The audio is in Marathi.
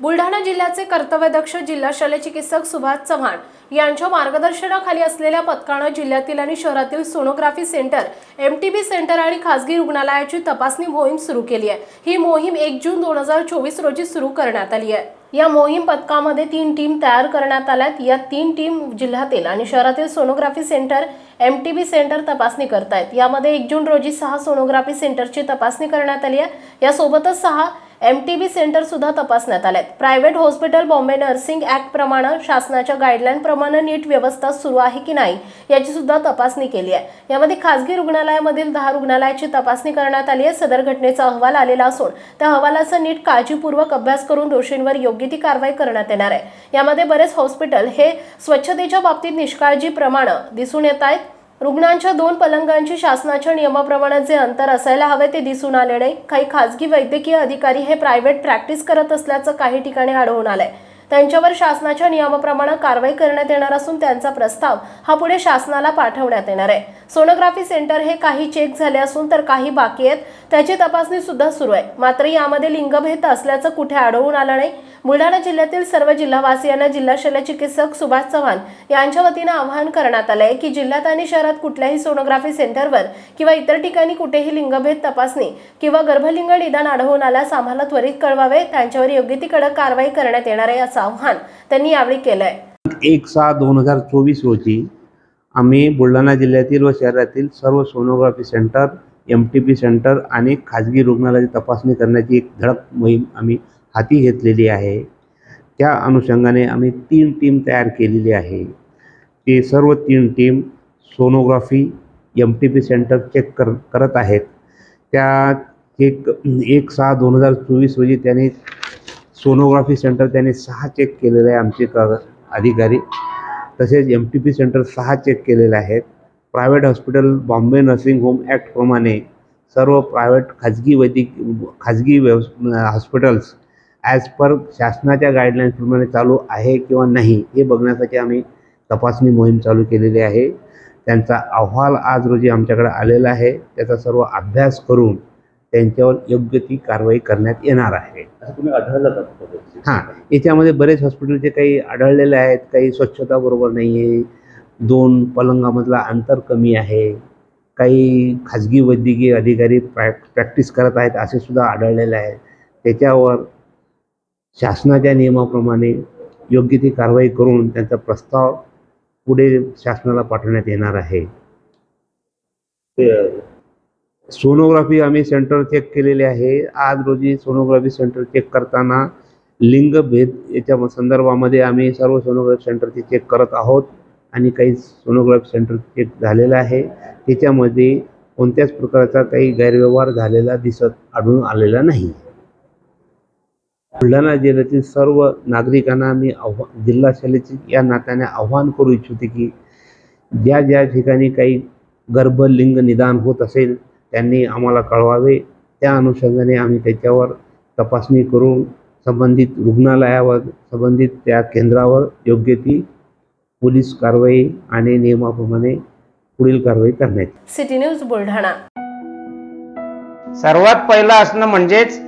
बुलढाणा जिल्ह्याचे कर्तव्यदक्ष जिल्हा शल्यचिकित्सक सुभाष चव्हाण यांच्या मार्गदर्शनाखाली असलेल्या पथकानं जिल्ह्यातील आणि शहरातील sonography centre M T B centre आणि खासगी रुग्णालयाची तपासणी मोहीम सुरू केली आहे. ही मोहीम एक जून दोन हजार चोवीस रोजी सुरू करण्यात आली आहे. या मोहीम पथकामध्ये तीन टीम तयार करण्यात आल्यात. या तीन टीम जिल्ह्यातील आणि शहरातील sonography centre M T B centre तपासणी करतायत. यामध्ये एक जून रोजी सहा सोनोग्राफी सेंटरची तपासणी करण्यात आली आहे. यासोबतच सहा एम टी बी सेंटर सुद्धा तपासण्यात आहेत private hospital Bombay nursing act प्रमाणे शासनाच्या गाईडलाईन प्रमाणे नीट व्यवस्था सुरू आहे की नाही याची सुद्धा तपासणी केली आहे. यामध्ये खासगी रुग्णालयामधील दहा रुग्णालयाची तपासणी करण्यात आली आहे. सदर घटनेचा अहवाल आलेला असून त्या अहवालाचा नीट काळजीपूर्वक अभ्यास करून दोषींवर योग्य ती कारवाई करण्यात येणार आहे. यामध्ये बरेच हॉस्पिटल हे स्वच्छतेच्या बाबतीत निष्काळजीप्रमाणे दिसून येत आहेत. रुग्णांच्या दोन पलंगांची शासनाच्या नियमाप्रमाणे जे अंतर असायला हवे ते दिसून आले नाही. काही खाजगी वैद्यकीय अधिकारी हे प्रायव्हेट प्रॅक्टिस करत असल्याचं काही ठिकाणी आढळून आलंय. त्यांच्यावर शासनाच्या नियमाप्रमाणे कारवाई करण्यात येणार असून त्यांचा प्रस्ताव हा पुढे शासनाला पाठवण्यात येणार आहे. सोनोग्राफी सेंटर हे काही चेक झाले असून तर काही बाकी आहेत. त्याची तपासणी सुद्धा सुरू आहे. मात्र यामध्ये लिंगभेद असल्याचं कुठे आढळून आलं नाही. बुलढाणा जिल्ह्यातील सर्व जिल्हावासियांना जिल्हा शल्यचिकित्सक सुभाष चव्हाण यांच्या वतीनं आवाहन करण्यात आलंय की जिल्ह्यात आणि शहरात कुठल्याही सोनोग्राफी सेंटरवर किंवा इतर ठिकाणी कुठेही लिंगभेद तपासणी किंवा गर्भलिंग निदान आढळून आल्यास आम्हाला त्वरित कळवावे त्यांच्यावर योग्य ती कडक कारवाई करण्यात येणार आहे असं आव्हान त्यांनी यावेळी केलंय. एक सहा दोन हजार चोवीस रोजी आम्ही बुलढाणा जिल्ह्यातील व शहरातील सर्व sonography centre M T P centre आणि खाजगी रुग्णालयाची तपासणी करण्याची एक धडक मोहीम आम्ही हाती घेतलेली आहे. त्या अनुषंगाने आम्ही तीन टीम तयार केलेली आहे. ते सर्व तीन team sonography M T P centre check कर करत आहेत. त्या एक एक सहा दोन हजार चोवीस रोजी त्यांनी सोनोग्राफी सेंटर त्यांनी सहा चेक केलेलं आहे आमचे क अधिकारी. तसेच एम टी पी सेंटर सहा चेक केलेले आहेत. Private hospital Bombay nursing home ॲक्टप्रमाणे सर्व प्रायव्हेट खाजगी वैद्यक खाजगी व्यवस हॉस्पिटल्स ॲज पर शासनाच्या गाईडलाईन्सप्रमाणे चालू आहे किंवा नाही हे बघण्यासाठी आम्ही तपासणी मोहीम चालू केलेली आहे. त्यांचा अहवाल आज रोजी आमच्याकडे आलेला आहे. त्याचा सर्व अभ्यास करून त्यांच्यावर योग्य ती कारवाई करण्यात येणार आहे. असं तुम्ही आढळलं का कुठं? हां याच्यामध्ये बरेच हॉस्पिटलचे काही आढळलेले आहेत. काही स्वच्छता बरोबर नाही आहे दोन पलंगामधला अंतर कमी आहे. काही खाजगी वैद्यकीय अधिकारी प्रॅ प्रॅक्टिस करत आहेत असे सुद्धा आढळलेले आहेत. त्याच्यावर शासनाच्या नियमाप्रमाणे योग्य ती कारवाई करून त्यांचा प्रस्ताव पुढे शासनाला पाठवण्यात येणार आहे. सोनोग्राफी आम्ही सेंटर चेक केलेले आहे. आज रोजी सोनोग्राफी सेंटर चेक करताना लिंगभेद याच्या संदर्भामध्ये आम्ही सर्व सोनोग्राफी सेंटरचे चेक करत आहोत आणि काही सोनोग्राफी सेंटर चेक झालेलं आहे. त्याच्यामध्ये कोणत्याच प्रकारचा काही गैरव्यवहार झालेला दिसत आढळून आलेला नाही. बुलढाणा जिल्ह्यातील सर्व नागरिकांना मी आव्हा जिल्हा शैलीचे या नात्याने आव्हान करू इच्छिते की ज्या ज्या ठिकाणी काही गर्भलिंग निदान होत असेल त्यांनी आम्हाला कळवावे. त्या अनुषंगाने आम्ही त्याच्यावर तपासणी करून संबंधित रुग्णालयावर संबंधित त्या केंद्रावर योग्य ती पोलीस कारवाई आणि नियमाप्रमाणे पुढील कारवाई करण्यात. City news Buldhana. सर्वात पहिलं असणं म्हणजेच